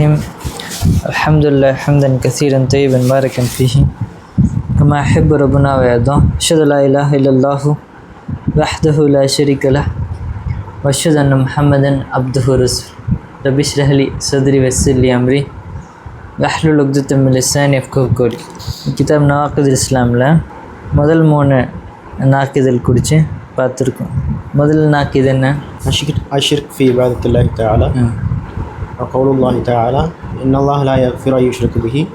الرحيم. الحمد لله حمدا كثيرا طيبا مباركا فيه. كما يحب ربنا ويرضى أشهد لا إله إلا الله وحده لا شريك له وأشهد أن محمدا عبده ورسوله. رب اشرح لي صدري ويسر لي أمري واحلل عقدة من لساني يفقهوا قولي. கிதாப் நவாக்கது இஸ்லாமில் முதல் மூணு நாக்குதல் குடித்து பார்த்துருக்கோம் முதல் நாக்கு இது என்ன அஷிக் அஷிர்க் ஃபி இபாதத்துல்லாஹி தாலா وقول الله تعالى إن الله لا يغفر أن يشرك به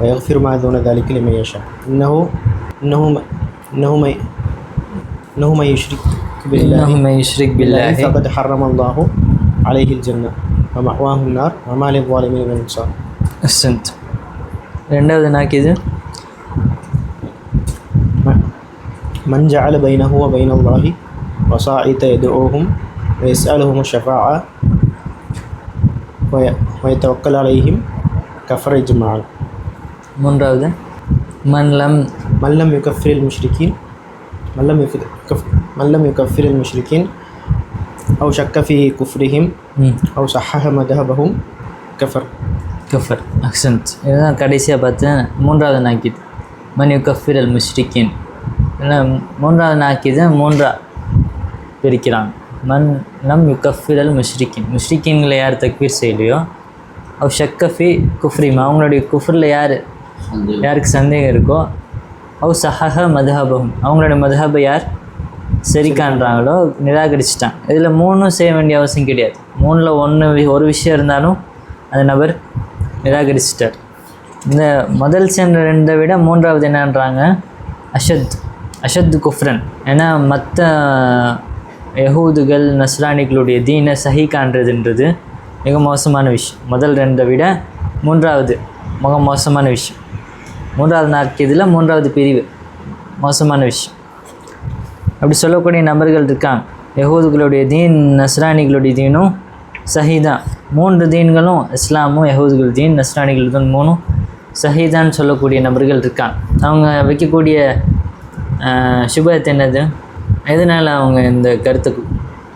ويغفر ما دون ذلك لمن يشاء. إنه إنه إنه ما إنه ما يشرك بالله. إنه ما يشرك بالله. فقد حرم الله عليه الجنة ومأواه النار وما للظالمين من أنصار. أحسنت రెండవది నాకు ఇది من جعل بينه وبين الله وصاعد يدعوهم ويسألهم الشفاعة وي- ويتوكل عليهم كفر إجماعا மூன்றாவது மன்லம் من لم يكفر المشركين من لم يف- كف- من لم يكفر المشركين أو شك في كفرهم ம் أو صحح مذهبهم كفر கஃபர் அக்சந்த் இதுதான் கடைசியாக பார்த்தேன் மூன்றாவது நாக்கிது மன் யு கஃபிர் அல் முஷ்ரிக்கின் ஏன்னா மூன்றாவது நாக்கிது மூன்றா பிரிக்கிறாங்க மன் நம் யு கஃபிர் அல் முஷ்ரிக்கின் முஷ்ரிக்கின்களை யார் தக்வீர் செய்யலையோ? அவ் ஷக்கஃபி குஃப்ரிம் அவங்களுடைய குஃப்ரில் யார்? யாருக்கு சந்தேகம் இருக்கோ? அவ் சஹஹ மதுஹபகம் அவங்களுடைய மதுஹபை யார்? சரி காண்றாங்களோ நிராகரிச்சிட்டான். இதில் மூணும் செய்ய வேண்டிய அவசியம் கிடையாது. மூணில் ஒன்று ஒரு விஷயம் இருந்தாலும் அந்த நபர் நிராகரிச்சிட்டார். இந்த முதல் சென்ற ரெண்டை விட மூன்றாவது என்னன்றாங்க? அஷத். அஷத் குஃப்ரன். ஏன்னா மற்ற யகூதுகள் நஸ்ரானிகளுடைய தீனை சஹி காண்றதுன்றது மிக மோசமான விஷயம் முதல் ரெண்டை விட மூன்றாவது மிக மோசமான விஷயம் மூன்றாவது நாட்கு மூன்றாவது பிரிவு. மோசமான விஷயம் அப்படி சொல்லக்கூடிய நபர்கள் இருக்காங்க. யகூதுகளுடைய தீன் நஸ்ரானிகளுடைய தீனும் சஹிதான் மூன்று தீன்களும் இஸ்லாமும் யகூதுகள் தீன் நஸ்ரானிகள் தீன் மூணும் சஹிதான்னு சொல்லக்கூடிய நபர்கள் இருக்காங்க. அவங்க வைக்கக்கூடிய ஆஹ், சுபத் என்னது? எதனால் அவங்க இந்த கருத்தை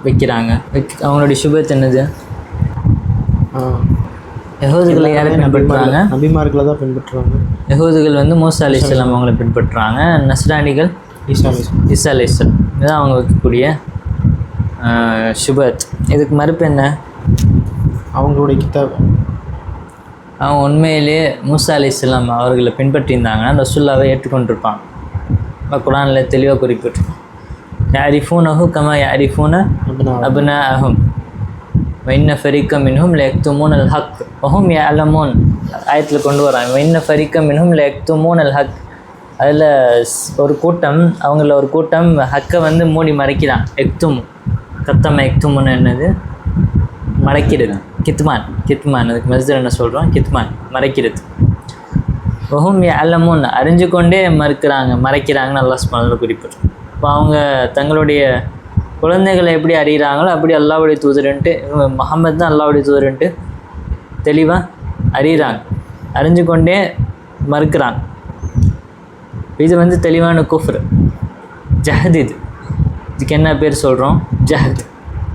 வைக்கிறாங்க? வைக்க அவங்களுடைய சுபத் என்னது? யகூதுகளை யாரை பின்பற்றுறாங்க? நபிமார்களை தான் பின்பற்றுறாங்க. யகூதுகள் வந்து மூசா அலி இஸ்லாம் அவங்கள பின்பற்றுறாங்க. நஸ்ரானிகள் ஈசா அலி இஸ்லாம் இதுதான் அவங்க வைக்கக்கூடிய சுபத். இதுக்கு மறுப்பு என்ன? அவங்களுடைய கிதாப் அவங்க உண்மையிலேயே மூசா அலி இஸ்லாம் அவர்களை பின்பற்றியிருந்தாங்கன்னா ரசுல்லாவை ஏற்றுக்கொண்டிருப்பாங்க. குரானில் தெளிவாக குறிப்பிட்டிருக்கோம் யாரிஃபூனஹு கமா யாரிஃபூன அப்னா அஹும் வைன்ன ஃபரிக்க மின்ஹும் லெக்துமூன் அல் ஹக் வஹும் அலமோன் ஆயத்தில் கொண்டு வராங்க வைன்ன ஃபரிக்க மின்ஹும் லெக்துமூன் அல் ஹக் அதில் ஒரு கூட்டம் அவங்கள ஒரு கூட்டம் ஹக்கை வந்து மூடி மறைக்கிறான். எக்தும். கத்தம எக்துமுன்னு என்னது? மறைக்கிறது. கித்மான். கித்மான். அதுக்கு மஸ்தர் என்ன சொல்கிறோம் கித்மான். மறைக்கிறது. வஹும் அலமுன் அறிஞ்சு கொண்டே மறுக்கிறாங்க. மறைக்கிறாங்கன்னு அல்லாஹ் சுப்ஹானஹு குறிப்பிட்டு இப்போ அவங்க தங்களுடைய குழந்தைகளை எப்படி அறிகிறாங்களோ அப்படி அல்லாவுடைய தூதருன்ட்டு இவங்க தான் அல்லாவுடைய தூதருன்ட்டு தெளிவாக அறிகிறாங்க. அறிஞ்சு கொண்டே மறுக்கிறாங்க. இது வந்து தெளிவான குஃப்ர். ஜஹத் இது. இதுக்கு என்ன பேர் சொல்கிறோம் ஜஹத்.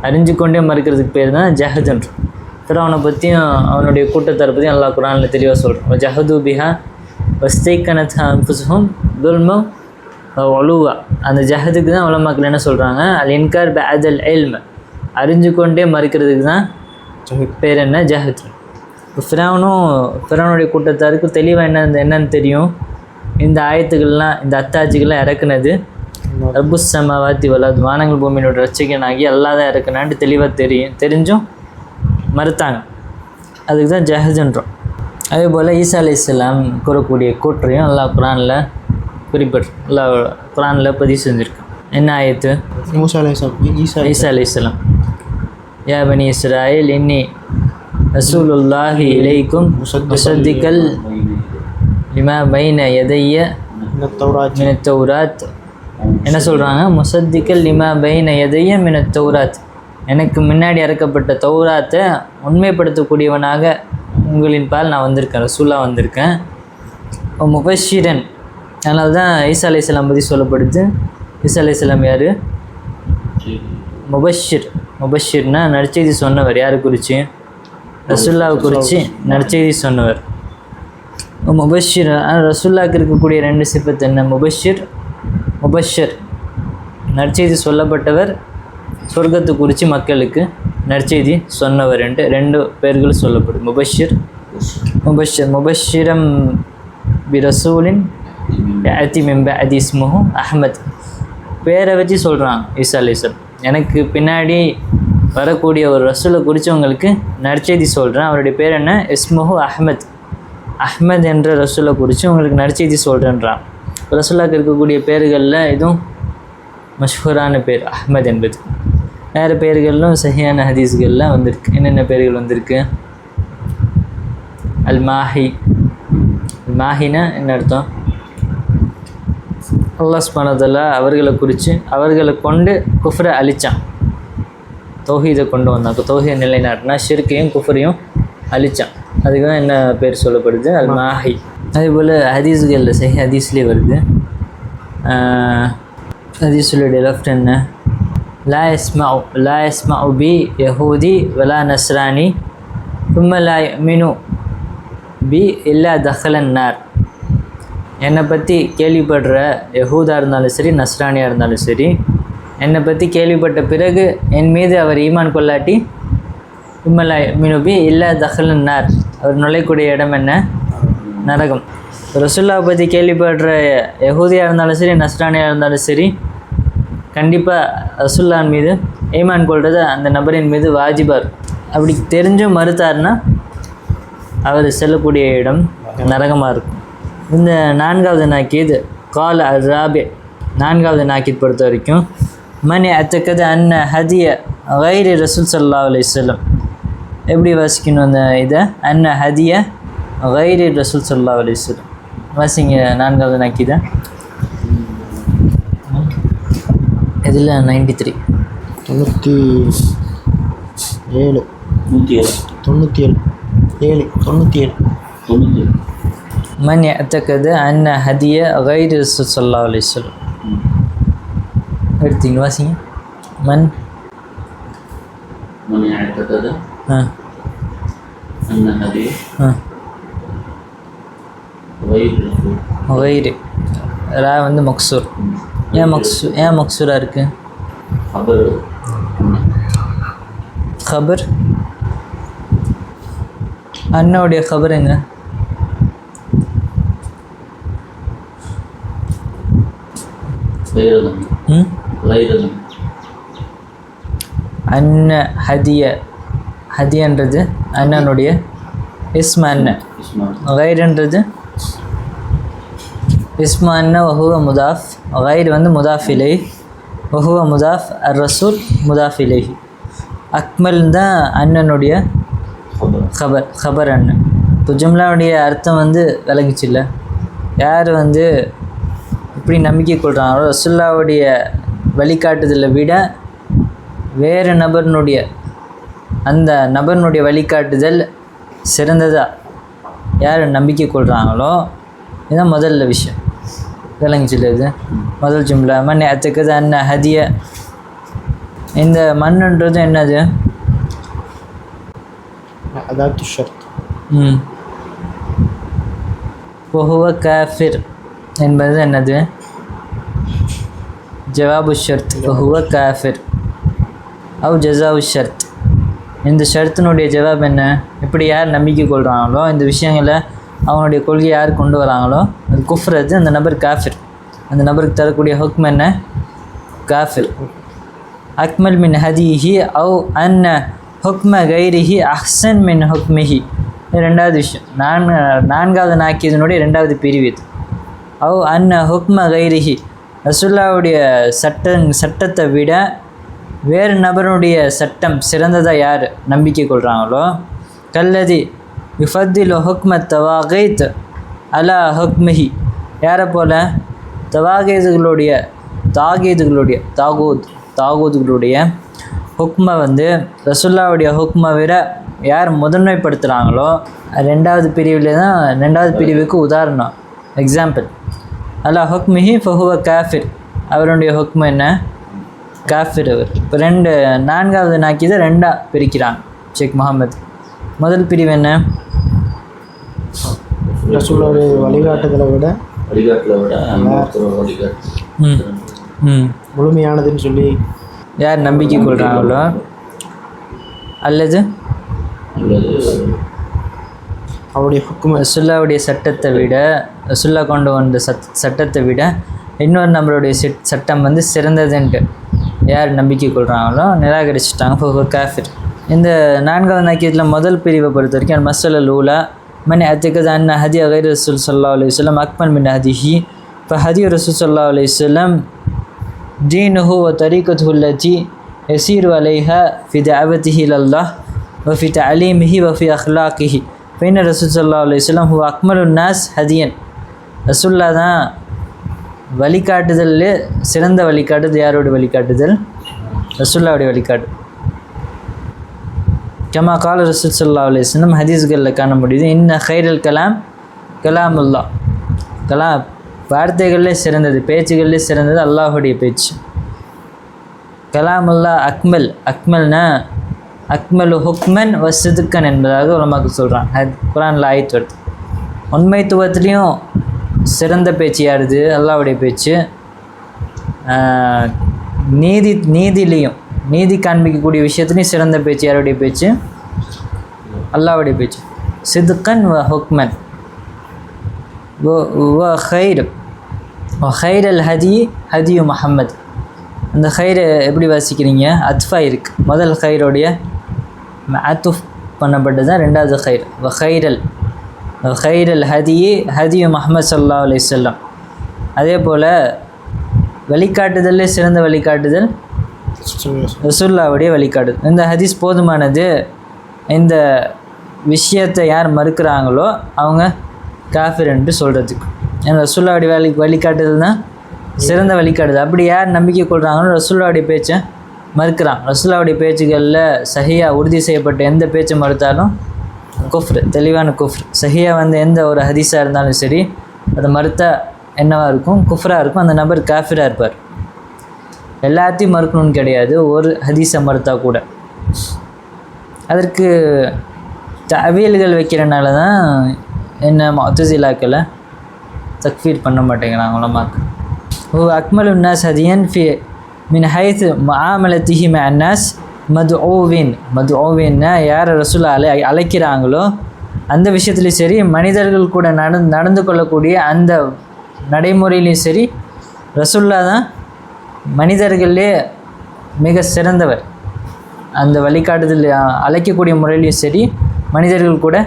அறிஞ்சு கொண்டே மறுக்கிறதுக்கு பேர் தான் ஜஹதுன்றோம் அப்புறம் அவனை பற்றியும் அவனுடைய கூட்டத்தாரை பற்றியும் அல்லாஹ் குரானில் தெளிவாக சொல்கிறோம் ஜஹது பிஹா வஸ்தைக்கனத் அன்புசும் துல்மம் ஒழுவா அந்த ஜஹதுக்கு தான் உலமாக்கள் என்ன சொல்கிறாங்க அல் இன்கார் பேதல் எல்ம அறிஞ்சு கொண்டே மறுக்கிறதுக்கு தான் பேர் என்ன? ஜஹத். இப்போ ஃபிராவனுடைய கூட்டத்தாருக்கு தெளிவாக என்ன என்னன்னு தெரியும். இந்த ஆயத்துக்கள்லாம் இந்த அத்தாட்சிகள்லாம் இறக்குனது. ரப்புஸ் சமாவாத்தி வலாது வானங்கள் பூமியினோட ரட்சிகனாகி எல்லாம் தான் இறக்குனான்ட்டு தெளிவாக தெரியும். தெரிஞ்சும் மறுத்தாங்க. அதுக்கு தான் ஜஹஜன்றோம் அதே போல் ஈசா அலி இஸ்லாம் கூறக்கூடிய கூற்றையும் அல்லாஹ் குரானில் குறிப்பிட்டு அல்லாஹ் குரானில் பதிவு செஞ்சுருக்கான் என்ன ஆயத்து மூசா அலைஹிஸ்ஸலாம் ஈசா ஈசா அலி இஸ்லாம் யா பனி இஸ்ராயில் இன்னி ரசூலுல்லாஹி இலைக்கும் முசத்திக்கல் லிமா பைன எதைய இந்த தௌராத் மின தௌராத் என்ன சொல்கிறாங்க முசத்திக்கல் லிமா பைன எதைய மின தௌராத் எனக்கு முன்னாடி இறக்கப்பட்ட தௌராத்தை உண்மைப்படுத்தக்கூடியவனாக உங்களின் பால் நான் வந்திருக்கேன் ரசூலா வந்திருக்கேன். முபஷிரன். அதனால தான் ஈசா அலைஹிஸ்ஸலாம் பற்றி சொல்லப்படுது. ஈசா அலைஹிஸ்ஸலாம் யார்? முபஷிர். முபஷிர்னா நற்செய்தி சொன்னவர். யார் குறித்து ரசுல்லாவை குறித்து நற்செய்தி சொன்னவர். முபஷிர் ரசுல்லாவுக்கு இருக்கக்கூடிய ரெண்டு சிப்பத்து என்ன? முபஷிர் முபஷர். நற்செய்தி சொல்லப்பட்டவர் சொர்க்கத்தை குறித்து மக்களுக்கு நற்செய்தி சொன்னவர் என்று ரெண்டு பேர்கள் சொல்லப்படும் முபஷிர் முபஷர் முபஷிரம் பி ரசூலின் மெம்ப அதி இஸ்முஹு பேரை வச்சு சொல்கிறான் ஈசா அலிசம் எனக்கு பின்னாடி வரக்கூடிய ஒரு ரசூலை குறித்தவங்களுக்கு நற்செய்தி சொல்கிறேன் அவருடைய பேர் என்ன? இஸ்முஹு அஹமத். அஹ்மத் என்ற ரசூலை குறித்து உங்களுக்கு நற்செய்தி சொல்கிறேன்றான் ரசூலாக்கு இருக்கக்கூடிய பேர்களில் இதுவும் மஷ்ஹூரான பேர் அஹ்மத் என்பது. வேறு பேர்களும் சஹியான ஹதீஸ்களில் வந்திருக்கு. என்னென்ன பேர்கள் வந்திருக்கு? அல் மாஹி மாஹினா என்ன அர்த்தம்? அல்லாஹ் ஸ்மனதில் அவர்களை குறித்து அவர்களை கொண்டு குஃப்ரை அழித்தான் தௌஹீதை கொண்டு வந்தான். தௌஹீதை நிலைநாட்டினா ஷிர்கையும் குஃப்ரையும் அழித்தான் அதுக்கு தான் என்ன பேர் சொல்லப்படுது? அது மாஹி அதே போல் ஹதீஸ்களில் சஹி ஹதீஸ்லேயே வருது. ஹதீஸுடைய லெஃப்ட் என்ன? லா எஸ்மா லா பி யஹூதி வலா நஸ்ரானி தும்ம லா மினு பி இல்லா தஹலன் நார். என்னை பற்றி கேள்விப்படுற யகூதாக இருந்தாலும் சரி நஸ்ரானியாக இருந்தாலும் சரி என்னை பற்றி கேள்விப்பட்ட பிறகு என் மீது அவர் ஈமான் கொள்ளாட்டி இம்மலா மினுபி இல்லை தஹலன் அவர் நுழையக்கூடிய இடம் என்ன? நரகம். ரசுல்லாவை பற்றி கேள்விப்படுற யகூதியாக இருந்தாலும் சரி நஸ்ரானியாக இருந்தாலும் சரி கண்டிப்பாக ரசுல்லான் மீது ஈமான் கொள்வது அந்த நபரின் மீது வாஜிபார் அப்படி தெரிஞ்சும் மறுத்தார்னா அவர் செல்லக்கூடிய இடம் நரகமாக இருக்கும். இந்த நான்காவது நாக்கீத் கால் அல் ராபி நான்காவது நாக்கீத் பொறுத்த வரைக்கும் மணி அத்தக்கது அன்ன ஹதிய வைரி ரசூல் சல்லா அலிஸ்லம் எப்படி வாசிக்கணும் அந்த இதை? அன்ன ஹதிய வைரி ரசூல் சல்லா அலிஸ்லம் வாசிங்க நான்காவது நாக்கீதை இதில் நைன்டி த்ரீ தொண்ணூற்றி ஏழு. நூற்றி ஏழு. தொண்ணூற்றி ஏழு. ஏழு. தொண்ணூற்றி ஏழு. தொண்ணூற்றி ஏழு. من يعتقد أن هديه غير الرسول صلى الله عليه وسلم؟ எடுத்தீங்க வாசிங்க من؟ من يعتقد أن هديه غير غير. راي வந்து مكسور يا مكسور يا مكسور இருக்கு خبر. خبر؟ அண்ணோடைய خبرங்க அன்ன ஹதிய ஹதியன்றது அண்ணனுடைய இஸ்மான்னு அன்ன. கைரன்றது இஸ்ம வஹுவ முதாஃப். கைர் வந்து முதாஃபிலை வஹுவ முதாஃப் அர் ரசூல் முதாஃபிலை அக்மல் தான் அண்ணனுடைய ஹபர் ஹபர் அண்ணன். இப்போ ஜும்லாவுடைய அர்த்தம் வந்து விளங்கிச்சு இல்லை? யார் வந்து எப்படி நம்பிக்கை கொள்கிறாங்களோ ரசுல்லாவுடைய வழிகாட்டுதலை விட வேறு நபர்னுடைய அந்த நபர்னுடைய வழிகாட்டுதல் சிறந்ததாக யார் நம்பிக்கை கொள்கிறாங்களோ இதுதான் முதல்ல விஷயம். விளங்குச்சில்ல இது முதல் ஜும்லா மண் அத்துக்குது அன்ன ஹதிய? இந்த மண்ணுன்றது என்னது? அதாவது ஷர்த். ம். ஒஹுவ காஃபிர். என்பது என்னது? ஜவாபு ஷர்த் ஹுவ காஃபிர். அவ் ஜசாவு ஷர்த். இந்த ஷர்த்தினுடைய ஜவாப் என்ன? எப்படி யார் நம்பிக்கை கொள்கிறாங்களோ இந்த விஷயங்களை அவனுடைய கொள்கையை யார் கொண்டு வராங்களோ அது குஃப்ரது அந்த நபர் காஃபிர். அந்த நபருக்கு தரக்கூடிய ஹுக்ம் என்ன? காஃபிர். அக்மல் மின் ஹதிஹி அவ் அன்ன ஹுக்ம கைரிஹி அஹ்சன் மின் ஹுக்மிஹி. ரெண்டாவது விஷயம். நான் நான்காவது நாக்கியதனுடைய ரெண்டாவது பிரிவு இது. அவ் அன்ன ஹுக்ம கைரிஹி ரசுல்லாவுடைய சட்டங் சட்டத்தை விட வேறு நபருடைய சட்டம் சிறந்ததாக யார்? நம்பிக்கை கொள்கிறாங்களோ கல்லதி யுஃபத்தில் ஹுக்ம தவாகைத் அலா ஹுக்மிஹி. யாரை போல? தவாகைதுகளுடைய தாகீதுகளுடைய தாகூத் தாகூதுகளுடைய ஹுக்மை வந்து ரசுல்லாவுடைய ஹுக்மை விட யார் முதன்மைப்படுத்துகிறாங்களோ ரெண்டாவது பிரிவில் தான் ரெண்டாவது பிரிவுக்கு உதாரணம். எக்ஸாம்பிள் அல்லாஹ் ஹுக்மிஹி ஃபஹுவ காஃபிர். அவருடைய ஹுக்மு என்ன? காஃபிர் அவர். இப்போ ரெண்டு நான்காவது நாக்கி தான் ரெண்டாக பிரிக்கிறாங்க ஷேக் முகமது முதல் பிரிவு என்ன? ரசூலுடைய வழிகாட்டுதலை விட முழுமையானதுன்னு சொல்லி யார் நம்பிக்கை கொள்கிறாங்களோ அல்லது? அல்லது அவருடைய ஹுக்கும ரசுல்லாவுடைய சட்டத்தை விட ரசுல்லா கொண்டு வந்த சட் சட்டத்தை விட இன்னொரு நம்மளுடைய சிட் சட்டம் வந்து சிறந்ததுன்ட்டு யார் நம்பிக்கை கொள்கிறாங்களோ நிராகரிச்சிட்டாங்க ஃபோ காஃபிர் இந்த நான்காவது நக்கியத்தில் முதல் பிரிவை பொறுத்த வரைக்கும் மசல் லூலா மணி அத்திகது அண்ணா ஹதி அகைர் ரசூல் சல்லா அலி வல்லம் அக்மன் மின் ஹதிஹி இப்போ ஹதி ரசூல் சல்லா அலி வல்லம் دينه وطريقته التي يسير عليها في دعوته إلى الله وفي تعليمه وفي أخلاقه பைன ரசூசல்லா அலுவலாம் ஹூ அக்மரு நாஸ் ஹதியன். ரசுல்லா தான் வழிகாட்டுதலில் சிறந்த வழிகாட்டுது யாரோட வழிகாட்டுதல்? ரசுல்லாவுடைய வழிகாட்டு. கமா கால ரசூல் சல்லா அலுவலம் ஹதீஸ்களில் காண முடியுது இன்ன ஹைரல் கலாம் கலாமுல்லா கலாம் வார்த்தைகளிலே சிறந்தது பேச்சுகள்லேயே சிறந்தது அல்லாஹுடைய பேச்சு. கலாமுல்லா அக்மல் அக்மல்னா அக்மலு ஹுக்மன் வசுதுக்கன் என்பதாக உலமாக்கு சொல்கிறான் ஹத் குரானில் ஆயத்து வருது. உண்மைத்துவத்துலேயும் சிறந்த பேச்சு யாருது? அல்லாவுடைய பேச்சு. நீதி நீதிலையும் நீதி காண்பிக்கக்கூடிய விஷயத்துலையும் சிறந்த பேச்சு யாருடைய பேச்சு? அல்லாவுடைய பேச்சு. சிதுக்கன் வ ஹுக்மன். வ- வ ஹைர். ஹைர் அல் ஹதி ஹதியு முஹம்மது. அந்த ஹைரை எப்படி வாசிக்கிறீங்க? அத்ஃபா இருக்கு. முதல் ஹைரோடைய அத்துஃப் பண்ணப்பட்டது தான் ரெண்டாவது ஹைர் வஹைரல். ஹைரல் வ ஹதி ஹதியு முஹம்மது சல்லா அலையம் அதே போல் வழிகாட்டுதல்லே சிறந்த வழிகாட்டுதல் ரசுல்லாவுடைய வழிகாட்டுதல். இந்த ஹதீஸ் போதுமானது. இந்த விஷயத்தை யார் மறுக்கிறாங்களோ அவங்க காஃபிர் என்று சொல்கிறதுக்கு ஏன்னா ரசூல்லாவுடைய வழி வழிகாட்டுதல் தான் சிறந்த வழிகாட்டுதல். அப்படி யார் நம்பிக்கை கொள்கிறாங்களோ ரசூல்லாவுடைய பேச்சை மறுக்கிறான். ரசுல்லாவுடைய பேச்சுகளில் சஹியா உறுதி செய்யப்பட்ட எந்த பேச்சை மறுத்தாலும் குஃப்ரு தெளிவான குஃப்ர். சஹியா வந்து எந்த ஒரு ஹதீஸாக இருந்தாலும் சரி அதை மறுத்தா என்னவாக இருக்கும்? குஃப்ராக இருக்கும். அந்த நபர் காஃபிராக இருப்பார். எல்லாத்தையும் மறுக்கணும்னு கிடையாது. ஒரு ஹதீஸை மறுத்தா கூட. அதற்கு தவியல்கள் வைக்கிறனால தான் என்ன மொத்தசிலாக்களை தக்ஃபீர் பண்ண மாட்டேங்கிறாங்க உலமாக்கு ஓ அக்மல் உன்னாஸ் ஹதியன் ஃபி மின் ஹைத் ஆமலத்திஹி மே அன்னாஸ் மது ஓவின் மது ஓவின்னா யார் ரசூல் அலை அழைக்கிறாங்களோ அந்த விஷயத்துலையும் சரி மனிதர்கள் கூட நடந் நடந்து கொள்ளக்கூடிய அந்த நடைமுறையிலையும் சரி ரசுல்லா தான் மனிதர்களே மிக சிறந்தவர். அந்த வழிகாட்டுதல் அழைக்கக்கூடிய முறையிலையும் சரி மனிதர்கள் கூட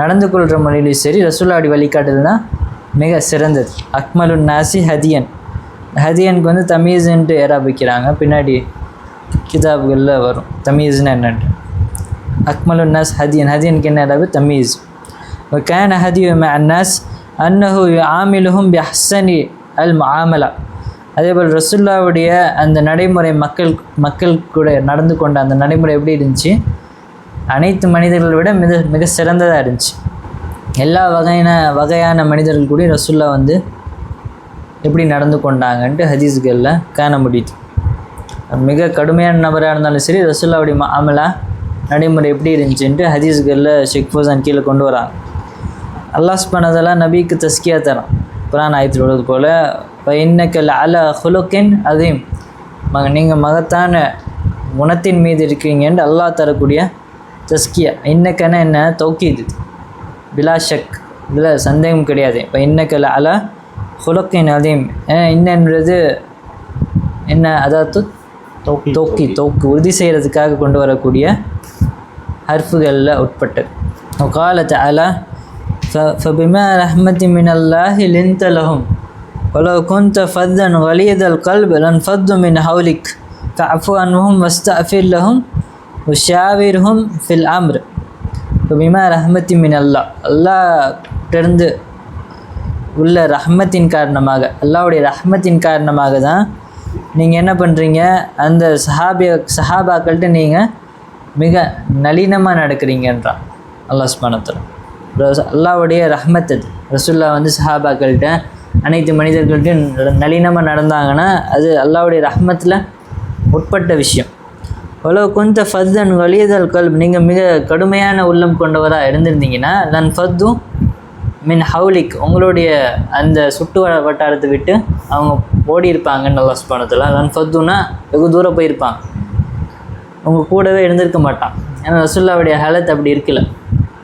நடந்து கொள்கிற முறையிலையும் சரி ரசுல்லாடி வழிகாட்டுதல் தான் மிக சிறந்தது. அக்மலுன் நாசி ஹதியன். ஹதியனுக்கு வந்து தமீஸ்ன்ட்டு ஏறாப் வைக்கிறாங்க பின்னாடி கிதாபுகளில் வரும் தமீஸ்னு என்னன்ட்டு அக்மலுன் நாஸ் ஹதியன் ஹதியனுக்கு என்ன ஏறாபு தமீஸ் وكان هدي مع الناس أنه يعاملهم بأحسن المعاملة அதேபோல் ரசுல்லாவுடைய அந்த நடைமுறை மக்கள் மக்கள் கூட நடந்து கொண்ட அந்த நடைமுறை எப்படி இருந்துச்சு அனைத்து மனிதர்களை விட மிக மிக சிறந்ததாக இருந்துச்சு எல்லா வகையான வகையான மனிதர்கள் கூட ரசுல்லா வந்து எப்படி நடந்து கொண்டாங்கன்ட்டு ஹதீஸ்களில் காண முடியுது மிக கடுமையான நபராக இருந்தாலும் சரி ரசுல்லாவுடைய மாமலா நடைமுறை எப்படி இருந்துச்சுன்ட்டு ஹதீஸ்களில் ஷேக் ஃபோசான் கீழே கொண்டு வராங்க. அல்லாஹ் பண்ணதெல்லாம் நபிக்கு தஸ்கியா தரான். குரான் ஆயத்தில் உள்ளது போல் இன்னக்கல் அல ஹுலுக்கின் அதையும் மக நீங்கள் மகத்தான குணத்தின் மீது இருக்கீங்கன்ட்டு அல்லாஹ் தரக்கூடிய தஸ்கியா. இன்னக்கன என்ன? தௌக்கீது பிலா ஷக். இதில் சந்தேகம் கிடையாது. இப்போ இன்னக்கல் அல ஹுலுக்கின் அதையும் ஏன்னா இன்னன்றது என்ன அதாவது தௌக்கி தோக்கி தோக்கு உறுதி செய்கிறதுக்காக கொண்டு வரக்கூடிய ஹர்ஃபுகளில் உட்பட்டது وقال تعالى ف- فبما رحمة من الله لنت لهم ولو كنت فظا غليظ القلب لانفضوا من حولك فاعف عنهم واستغفر لهم وشاورهم في الأمر فبما رحمة من الله الله இருந்து உள்ள ரஹ்மத்தின் காரணமாக அல்லாவுடைய ரஹ்மத்தின் காரணமாக தான் நீங்கள் என்ன பண்ணுறீங்க அந்த சஹாபிய சஹாபாக்கள்கிட்ட நீங்கள் மிக நளினமாக நடக்கிறீங்கன்றான். அல்லா ஸ்மானத்தில் அல்லாவுடைய ரஹ்மத் அது. ரசுல்லா வந்து சஹாபாக்கள்கிட்ட அனைத்து மனிதர்கள்ட்டையும் நளினமாக நடந்தாங்கன்னா அது அல்லாவுடைய ரஹ்மத்தில் உட்பட்ட விஷயம். அவ்வளோ கொஞ்ச ஃபத்தன் வலியதல் கல்ப். நீங்கள் மிக கடுமையான உள்ளம் கொண்டவராக இருந்திருந்தீங்கன்னா நன் ஃபத்தும் மின் ஹவுலிக் உங்களுடைய அந்த சுட்டு வட்டாரத்தை விட்டு அவங்க ஓடி இருப்பாங்கன்னு நல்லா ஸ்பானத்தில் லன் ஃபத்துனா வெகு தூரம் போயிருப்பாங்க. உங்கள் கூடவே இருந்திருக்க மாட்டான். ஏன்னா ரசுல்லாவுடைய ஹலத் அப்படி இருக்கல.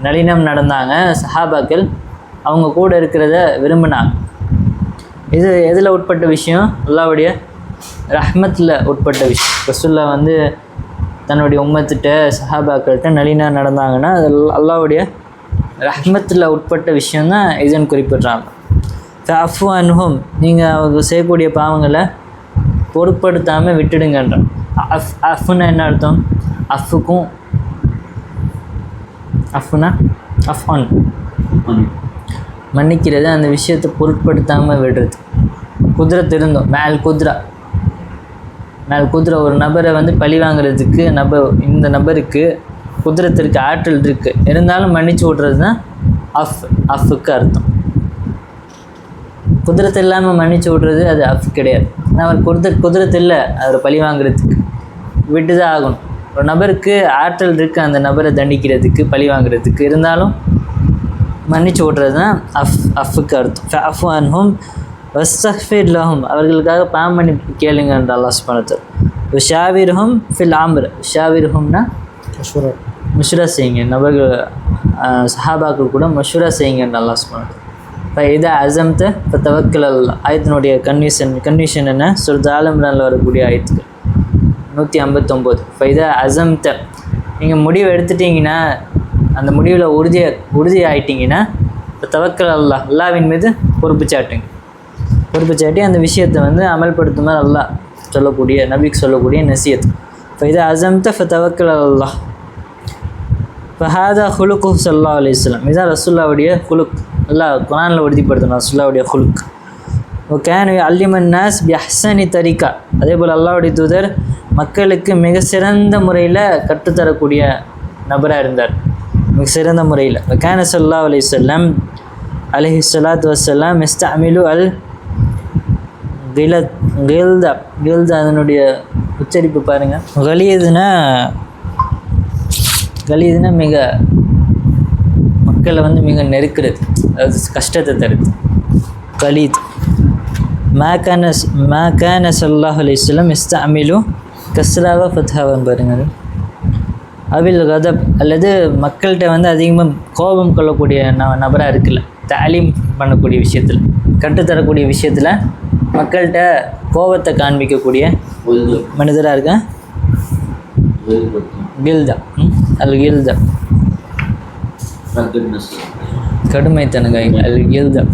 நளினம் நடந்தாங்க சஹாபாக்கள். அவங்க கூட இருக்கிறத விரும்பினாங்க. இது எதில் உட்பட்ட விஷயம்? அல்லாவுடைய ரஹ்மத்தில் உட்பட்ட விஷயம். ரசுல்லா வந்து தன்னுடைய உம்மத்திட்ட சஹாபாக்கள்கிட்ட நளினா நடந்தாங்கன்னா அது அல்லாவுடைய ரஹ்மத்தில் உட்பட்ட விஷயம்தான் இதுன்னு குறிப்பிட்றாங்க. அஃபு அனுபவம் நீங்கள் அவங்க செய்யக்கூடிய பாவங்களை பொருட்படுத்தாமல் விட்டுடுங்கன்றான் அஃப் அஃப்னா என்ன அர்த்தம்? அஃபுக்கும் அஃப்னா அஃப் ஆன் மன்னிக்கிறது அந்த விஷயத்தை பொருட்படுத்தாமல் விடுறது. குதிரை இருந்தோம் மேல் குதிரை. மேல் குதிரை ஒரு நபரை வந்து பழி வாங்குறதுக்கு நபர் இந்த நபருக்கு குதிரத்திற்கு ஆற்றல் இருக்குது இருந்தாலும் மன்னிச்சு விட்றது தான் அஃப் அஃபுக்கு அர்த்தம். குதிரத்தை இல்லாமல் மன்னிச்சு விட்றது அது அஃப் கிடையாது. அவர் குதிர குதிரத்து இல்லை அவர் பழி வாங்குறதுக்கு. விட்டு தான் ஆகணும். ஒரு நபருக்கு ஆற்றல் இருக்குது அந்த நபரை தண்டிக்கிறதுக்கு பழி வாங்குறதுக்கு. இருந்தாலும் மன்னிச்சு விட்றது தான் அஃப் அஃபுக்கு அர்த்தம். அஃப் அன்ஹும் வஸ்தஃபீர் லஹும். அவர்களுக்காக பாம் பண்ணி கேளுங்க என்று அல்லாஹ் ஸ்மனத்தர் ஷாவிர்ஹும் ஃபில் ஆம்பர் ஷாவிர்ஹும்னா முஷ்ரா செய்யுங்க. நபர்கள் சஹாபாக்கள் கூட மஷூரா செய்யுங்க நல்லா சுப்ஹானஹு இப்போ இதை அசம்த்து இப்போ தவக்கல் அல்லா ஆயத்தினுடைய கன்விஷன் கன்விஷன் என்ன? சுரத் ஆலம்ரானில் வரக்கூடிய ஆயத்துக்கள். நூற்றி ஐம்பத்தொம்போது. இப்போ இதை அசம்த நீங்கள் முடிவு எடுத்துட்டீங்கன்னா அந்த முடிவில் உறுதி உறுதி ஆயிட்டீங்கன்னா இப்போ தவக்கல் அல்லா அல்லாவின் மீது பொறுப்பு சாட்டுங்க. பொறுப்பு சாட்டி அந்த விஷயத்தை வந்து அமல்படுத்துமாறு அல்லாஹ் சொல்லக்கூடிய நபிக்கு சொல்லக்கூடிய நசியத். இப்போ இதை அசம்த இப்போ தவக்கல் இப்போ ஹேதா ஹுலுக்கு சல்லா அலிஸ்லாம் இதுதான் ரசுல்லாவுடைய ஹுலுக் அல்லாஹ் குரானில் உறுதிப்படுத்தணும் ரசுல்லாவுடைய ஹுலுக் கேன் அல்லிமன் நாஸ் பி தரிகா அதே போல் அல்லாவுடைய தூதர் மக்களுக்கு மிக சிறந்த முறையில் கற்றுத்தரக்கூடிய நபராக இருந்தார். மிக சிறந்த முறையில். வக்கான சல்லா அலிசல்லாம் அலஹி சலாத் வசல்லாம் இஸ்தமிலு அல் கிலத் கில்தா கில்தா அதனுடைய உச்சரிப்பு பாருங்கள் கலியதுன்னா கலியதுன்னா மிக மக்களை வந்து மிக நெருக்கிறது. அது கஷ்டத்தை தருது கலீத். மா கான மா கான சல்லாஹ் அலிஸ்லம் இஸ்தாமிலு கஸ்ராவா ஃபத்ஹாவன் பாருங்கள். அவில் கதப் அல்லது மக்கள்கிட்ட வந்து அதிகமாக கோபம் கொள்ளக்கூடிய ந நபராக இருக்குல்ல தாலீம் பண்ணக்கூடிய விஷயத்தில் கற்றுத்தரக்கூடிய விஷயத்தில் மக்கள்கிட்ட கோபத்தை காண்பிக்கக்கூடிய மனிதராக இருக்கேன் கில்தா ம்? الجلدة كرمي تنغي الجلدة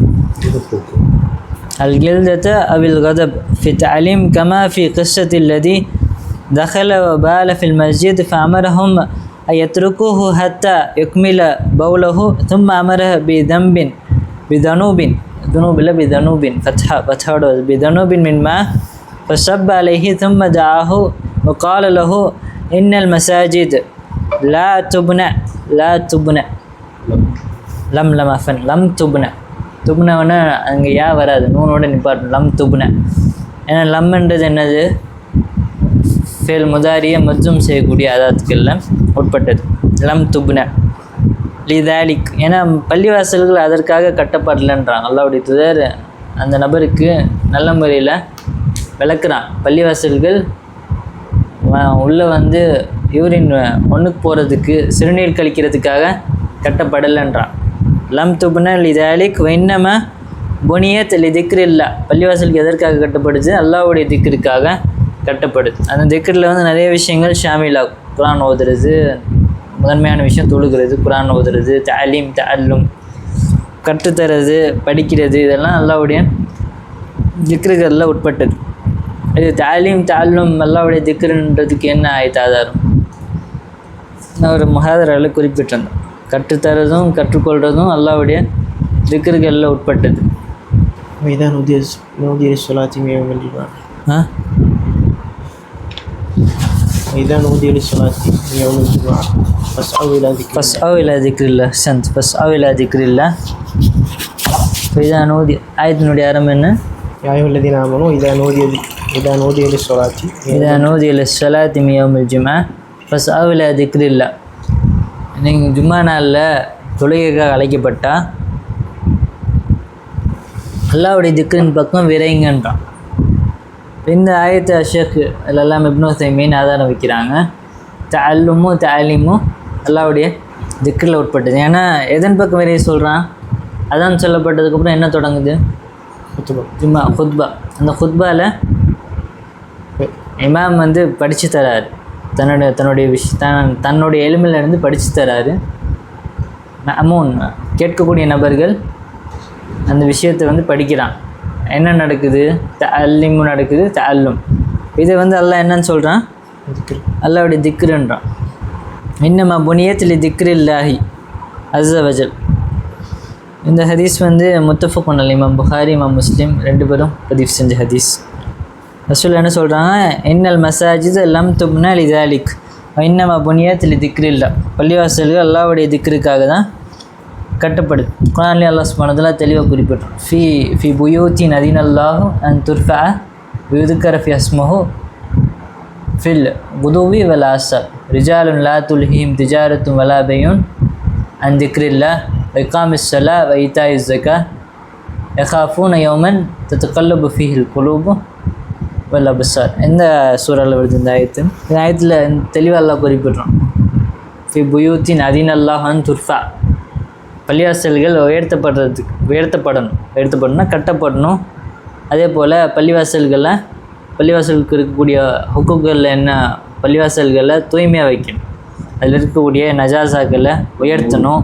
الجلدة أو الغضب في تعليم كما في قصة الذي دخل وبال في المسجد فأمرهم أن يتركوه حتى يكمل بوله ثم أمره بذنب بذنوب ذنوب لا بذنوب فتح فتح بذنوب من ما فسب عليه ثم دعاه وقال له إن المساجد லா துப்ன லா துப்ன லம் லம் அஃபன் லம் துப்ன துப்னவன அங்கே ஏன் வராது. நூனோட நிப்பாட்டணும் லம் துபுன ஏன்னா லம்ன்றது என்னது? ஃபேல் முதாரிய மஜ்ஜும் செய்யக்கூடிய அதாத்துக்கள்ல உட்பட்டது. லம் துப்ன லிதாலிக் ஏன்னா பள்ளிவாசல்கள் அதற்காக கட்டப்படலன்றாங்க. அல்லாவுடைய துதர் அந்த நபருக்கு நல்ல முறையில் விளக்குறான். பள்ளிவாசல்கள் உள்ளே வந்து யூரின் ஒன்றுக்கு போகிறதுக்கு சிறுநீர் கழிக்கிறதுக்காக கட்டப்படலைன்றான். லம் துப்ன லிதாலிக் வைன்னம புனியத் திக்குரு இல்லை பள்ளிவாசலுக்கு எதற்காக கட்டப்படுது? அல்லாவுடைய திக்ருக்காக கட்டப்படுது. அந்த திக்ரில் வந்து நிறைய விஷயங்கள் ஷாமிலாகும் குரான் ஓதுறது முதன்மையான விஷயம் தொழுகிறது குரான் ஓதுறது தாலீம் தல்லும் கற்றுத்தரது படிக்கிறது இதெல்லாம் அல்லாவுடைய திக்ருகளில் உட்பட்டது. இது தாலீம் தாலும் அல்லாவுடைய திக்ருன்றதுக்கு என்ன ஆயிட்டு ஆதாரம் ஒரு மகாதர் அலி குறிப்பிட்டிருந்தார் கற்றுத்தரதும் கற்றுக்கொள்கிறதும் அல்லாவுடைய திக்கர்களில் உட்பட்டது. மைதான் உதய நூதிய சொலாத்திமியம் என்றார் ஆ? மைதான் உதய சொலாத்திமியம் என்றார் ஃபஸ்ட் அவு இலா திக்ரில்லா. சந்த் ஃபஸ்ட் அவு இலா திக்ரில்லா இதா நூதி அறம் என்ன? யாயுள்ளதி நாமனும் இதா நூதியது இதா நூதியலி சொலாத்தி இதா நூதியலி சொலாத்தி மியாமில் ஜுமா ஃபஸ் ஆவில் திக்ரு இல்லை. நீங்கள் ஜும்மா நாளில் தொழுகைக்காக அழைக்கப்பட்டால் அல்லாவுடைய திக்ரின் பக்கம் விரைங்கன்றான். இந்த ஆயத்து அஷேக் எல்லாம் இப்னு சைமீன் ஆதாரம் வைக்கிறாங்க. தல்லுமு தாலிமு அல்லாவுடைய திக்கில் உட்பட்டது. ஏன்னா எதன் பக்கம் விரைய சொல்கிறான் அதான் சொல்லப்பட்டதுக்கப்புறம் என்ன தொடங்குது? குத்துபா ஜும்மா ஹுத்பா. அந்த ஹுத்பாவில் இமாம் வந்து படித்து தராரு. தன்னுடைய தன்னுடைய விஷ் தன் தன்னுடைய எளிமையிலேருந்து படித்து தராரு. அமௌன் கேட்கக்கூடிய நபர்கள் அந்த விஷயத்தை வந்து படிக்கிறான். என்ன நடக்குது? த அல்லிமு நடக்குது த அல்லும் இதை வந்து அல்லாஹ் என்னன்னு சொல்கிறான் அல்லாவுடைய திக்ருன்றான். இன்னமா புனியத்தில் திக்ரு இல்லாஹி அசவஜல் இந்த ஹதீஸ் வந்து முத்தஃபு பண்ணல் இமாம் புகாரி இமாம் முஸ்லீம் ரெண்டு பேரும் பதிவு செஞ்ச ஹதீஸ். ரசூல் என்ன சொல்கிறாங்க இன்னல் மசாஜித் லம் துப்னா லிதாலிக் இன்னமா புனியத்தில் திக்ரு திக்ரில்லா. பள்ளிவாசல்கள் அல்லாவுடைய திக்ருக்காக தான் கட்டப்படுது. குரான்லேயே அல்லாஹ் சுப்ஹானஹு தெளிவாக குறிப்பிட்றோம் ஃபி ஃபி புயூத்தி நதீன் அல்லாஹு அண்ட் துர்ஃபா விதுக்கர ஃபி அஸ்மஹு ஃபில் குதுவி வல் ஆசர் ரிஜாலுன் லா துல்ஹீம் திஜாரத்தும் வலா பையுன் திக்ரில்லா. வைகாமிஸ் சலா வைத்தா இஸ்ஸக்கா யகாஃபூன யௌமன் தத்துக்கல்லபு ஃபீஹில் குலூபும் வல் அபுசார் எந்த சூறாவில் வருது இந்த ஆயத்து? இந்த ஆயத்தில் தெளிவாக அல்லாஹ் குறிப்பிட்றோம் ஃபி புயூத்தின் அதீன் துர்ஃபா. பள்ளிவாசல்கள் உயர்த்தப்படுறதுக்கு உயர்த்தப்படணும். உயர்த்தப்படணும்னா கட்டப்படணும். அதே போல் பள்ளிவாசல்களில் பள்ளிவாசலுக்கு இருக்கக்கூடிய ஹுக்குகளில் என்ன? பள்ளிவாசல்களை தூய்மையாக வைக்கணும். அதில் இருக்கக்கூடிய நஜாசாக்களை உயர்த்தணும்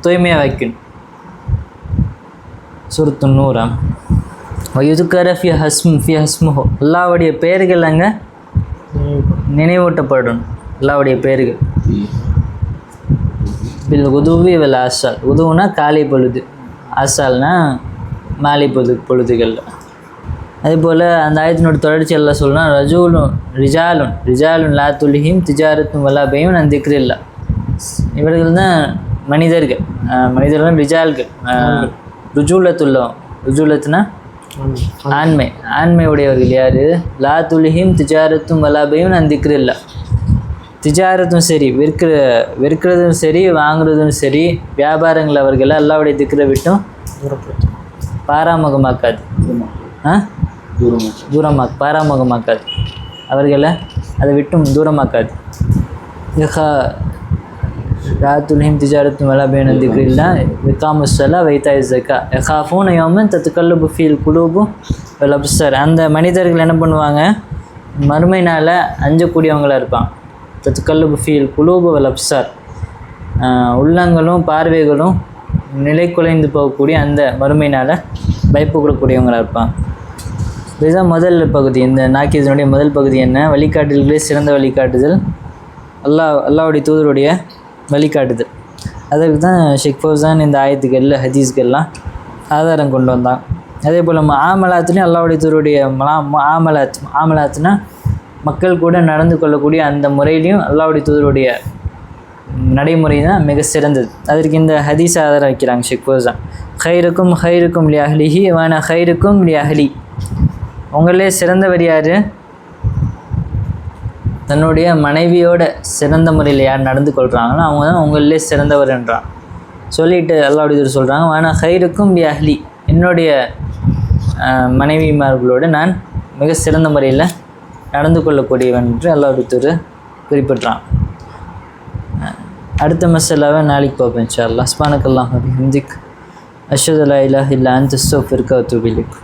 தூய்மையாக வைக்கணும். சுருத்து நூறாம். வயுதுக்கர ஃபி ஹஸ்ம் ஃபிய ஹஸ்முஹோ அல்லாவுடைய பெயர்கள் அங்கே நினைவூட்டப்படணும். அல்லாவுடைய பெயர்கள். பில் உதுவி வெல் ஆசால் உதுவுனா காலை பொழுது. ஆசால்னா மாலை பொழுது பொழுதுகளில். அதே போல் அந்த ஆயத்தினோட தொடர்ச்சி எல்லாம் சொல்லணும் ரஜூலும் ரிஜாலுன் ரிஜாலுன் லா துலிஹிம் திஜாரத்தும் வல்லா பையும் நான் திக்ரில்லா. இவர்கள் தான் மனிதர்கள் மனிதர்கள் ரிஜால்கள். ருஜூலத்துள்ளவன் ருஜூலத்துனா ஆண்மை. ஆண்மை உடையவர்கள் யார்? லா துலிஹிம் திஜாரத்தும் வலாபையும் நான் திக்ரில்ல. திஜாரத்தும் சரி விற்கிற விற்கிறதும் சரி வாங்குறதும் சரி வியாபாரங்கள் அவர்கள் அல்லாவுடைய திக்கிற விட்டும் பாராமுகமாக்காது. ஆ? தூரமாக பாராமுகமாக்காது. அவர்களை அதை விட்டும் தூரமாக்காது. யஹா ராத்துல்ஹிம் திஜாரத்தும் வலா பேன திக்ரில்லா விகாமுசலா வைத்தாய் ஜக்கா யஹாஃபூன் யோமன் தத்துக்கல்லுபு ஃபீல் குலூபு சார் அந்த மனிதர்கள் என்ன பண்ணுவாங்க? மறுமை நாளில் அஞ்சக்கூடியவங்களா இருப்பான் தத்துக்கல்லுபு ஃபீல் குலூபு சார் உள்ளங்களும் பார்வைகளும் நிலை குலைந்து போகக்கூடிய அந்த மறுமையினால் பயப்புக்கூடக்கூடியவங்களாக இருப்பான் இதுதான் முதல் பகுதி. இந்த நாக்கியத்தினுடைய முதல் பகுதி என்ன? வழிகாட்டுதல்களே சிறந்த வழிகாட்டுதல். அல்லாஹ் அல்லாவுடைய தூதருடைய வழிகாட்டுது அதற்கு தான் ஷேக் ஃபௌசான் இந்த ஆயத்துக்கள்ல ஹதீஸ்கள்லாம் ஆதாரம் கொண்டு வந்தான். அதே போல் ஆமலாத்துலேயும் அல்லாவுடைய தூருடைய ஆமலாத் ஆமலாத்துனா மக்கள் கூட நடந்து கொள்ளக்கூடிய அந்த முறையிலையும் அல்லாவுடைய தூதருடைய நடைமுறை தான் மிக சிறந்தது. அதற்கு இந்த ஹதீஸ் ஆதாரம் வைக்கிறாங்க ஷேக் ஃபௌசான் ஹைருக்கும் ஹைருக்கும் லி வேணா வான ஹைருக்கும் லி உங்களே சிறந்தவர் யார்? தன்னுடைய மனைவியோட சிறந்த முறையில் யார் நடந்து கொள்கிறாங்களோ அவங்க தான் உங்களிலே சிறந்தவர் என்றான். சொல்லிட்டு அல்லாவுடைய சொல்கிறாங்க ஆனால் ஹைருக்கும் பி அஹ்லி. என்னுடைய மனைவிமார்களோடு நான் மிக சிறந்த முறையில் நடந்து கொள்ளக்கூடியவன் என்று அல்லாவுடைய குறிப்பிட்றான். அடுத்த மசாலாவை நாளைக்கு பார்ப்பேன் சார் அல்லாஹ். ஸ்பானக்கல்லாம் ஹிந்திக் அஷதுல்லா இலாஹ் இல்லா அந்த சோஃபிற்கு அத்துபிலிக்